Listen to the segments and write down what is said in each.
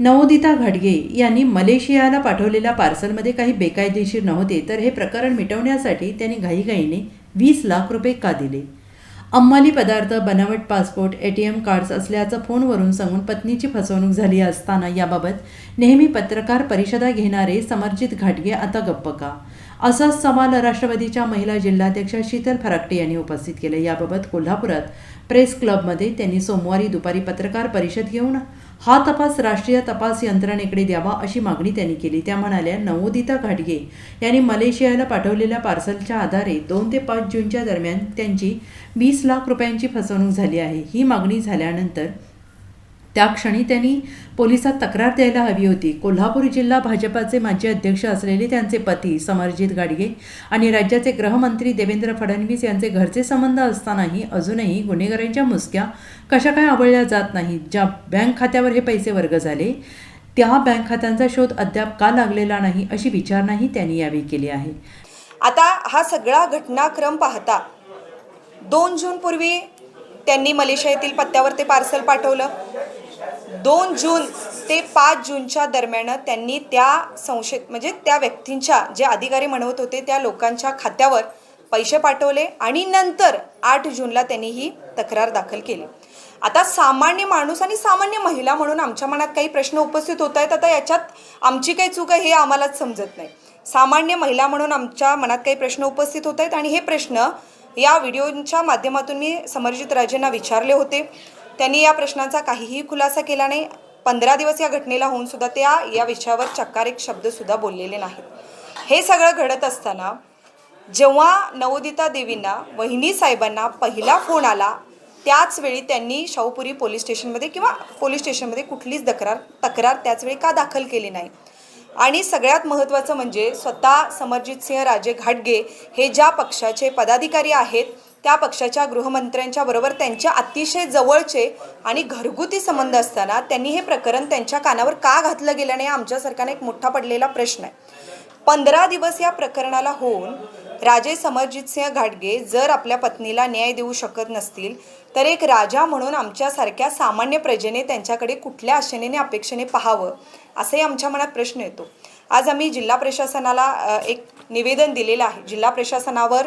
नवोदिता घाटगे यांनी मलेशियाला पाठवलेल्या पार्सलमध्ये काही बेकायदेशीर नव्हते तर हे प्रकरण मिटवण्यासाठी त्यांनी घाईघाईने वीस लाख रुपये का दिले? अंमली पदार्थ बनावट passport A T M cards असल्याचं फोनवरून सांगून पत्नीची फसवणूक झाली असताना याबाबत नेहमी पत्रकार परिषदा घेणारे समर्जित घाटगे आता गप्प का? असाच सवाल राष्ट्रवादीच्या महिला जिल्हाध्यक्षा शीतल फराकटे यांनी उपस्थित केले. याबाबत कोल्हापुरात प्रेस क्लबमध्ये त्यांनी सोमवारी दुपारी पत्रकार परिषद घेऊन हा तपास राष्ट्रीय तपास यंत्रणेकडे द्यावा अशी मागणी त्यांनी केली. त्या म्हणाल्या नवोदिता घाटगे यांनी मलेशियाला पाठवलेल्या पार्सलच्या आधारे दोन ते पाच जूनच्या दरम्यान त्यांची वीस लाख रुपयांची फसवणूक झाली आहे. ही मागणी झाल्यानंतर त्या क्षणी त्यांनी पोलिसात तक्रार द्यायला हवी होती. कोल्हापूर जिल्हा भाजपाचे माजी अध्यक्ष असलेले त्यांचे पती समरजित गाडगे आणि राज्याचे गृहमंत्री देवेंद्र फडणवीस यांचे घरचे संबंध असतानाही अजूनही गुन्हेगारांच्या मुसक्या कशा काय आवळल्या जात नाहीत. ज्या बँक खात्यावर हे पैसे वर्ग झाले त्या बँक खात्यांचा शोध अद्याप का लागलेला नाही अशी विचारणाही त्यांनी यावेळी केली आहे. आता हा सगळा घटनाक्रम पाहता दोन जूनपूर्वी त्यांनी मलेशिया येथील पत्त्यावर ते पार्सल पाठवलं. दोन जून ते पाच जूनच्या दरम्यान त्यांनी त्या संशयित म्हणजे त्या व्यक्तींच्या जे अधिकारी म्हणवत होते त्या लोकांच्या खात्यावर पैसे पाठवले आणि नंतर आठ जूनला त्यांनी ही तक्रार दाखल केली. आता सामान्य माणूस आणि सामान्य महिला म्हणून आमच्या मनात काही प्रश्न उपस्थित होत आहेत. आता याच्यात आमची काही चूक आहे हे आम्हालाच समजत नाही. सामान्य महिला म्हणून आमच्या मनात काही प्रश्न उपस्थित होत आहेत आणि हे प्रश्न या व्हिडिओच्या माध्यमातून मी समरजित राजेंना विचारले होते. त्यांनी या प्रश्नांचा काहीही खुलासा केला नाही. पंधरा दिवस या घटनेला होऊन सुद्धा त्या या विषयावर चक्कार एक शब्दसुद्धा बोललेले नाहीत. हे सगळं घडत असताना जेव्हा नवोदिता देवींना वहिनी साहेबांना पहिला फोन आला त्याच वेळी त्यांनी शाहूपुरी पोलीस स्टेशनमध्ये किंवा पोलीस स्टेशनमध्ये कुठलीच तक्रार तक्रार त्याचवेळी का दाखल केली नाही? आणि सगळ्यात महत्त्वाचं म्हणजे स्वतः समरजित सिंह राजे घाटगे हे ज्या पक्षाचे पदाधिकारी आहेत त्या पक्षाच्या गृहमंत्र्यांच्या बरोबर त्यांच्या अतिशय जवळचे आणि घरगुती संबंध असताना त्यांनी हे प्रकरण त्यांच्या कानावर का घातलं गेलं नाही आमच्या सरकारने एक मोठा पडलेला प्रश्न आहे. पंधरा दिवस या प्रकरणाला होऊन राजे समरजित सिंह घाटगे जर आपल्या पत्नीला न्याय देऊ शकत नसतील तर एक राजा म्हणून आमच्यासारख्या सामान्य प्रजेने त्यांच्याकडे कुठल्या आशेने अपेक्षेने पाहावं असाही आमच्या मनात प्रश्न येतो. आज आम्ही जिल्हा प्रशासनाला एक निवेदन दिलेलं आहे. जिल्हा प्रशासनावर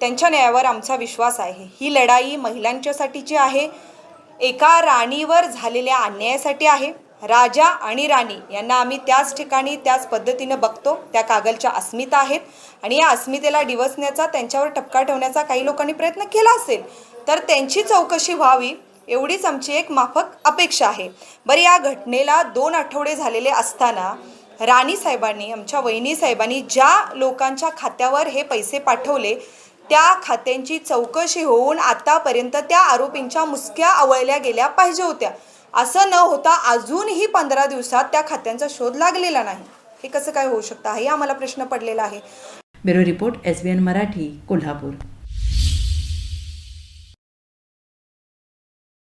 त्यांच्या न्यायावर आमचा विश्वास आहे. ही लढाई महिलांच्यासाठीची आहे एका राणीवर झालेल्या अन्यायासाठी आहे. राजा आणि राणी यांना आम्ही त्याच ठिकाणी त्याच पद्धतीनं बघतो. त्या कागलच्या अस्मिता आहेत. आणि या अस्मितेला डिवसण्याचा त्यांच्यावर टपका ठेवण्याचा काही लोकांनी प्रयत्न केला असेल तर त्यांची चौकशी व्हावी एवढीच आमची एक माफक अपेक्षा आहे. बरं या घटनेला दोन आठवडे झालेले असताना राणी साहेबांनी आमच्या वहिनी साहेबांनी ज्या लोकांच्या खात्यावर हे पैसे पाठवले त्या खात्यांची चौकशी होऊन आतापर्यंत त्या आरोपींच्या मुसक्या आवळल्या गेल्या पाहिजे होत्या. असं न होता अजूनही पंधरा दिवसात त्या खात्यांचा शोध लागलेला नाही. हे कसं काय होऊ शकतं? हे आम्हाला प्रश्न पडलेला आहे. Bureau report S B N Marathi Kolhapur.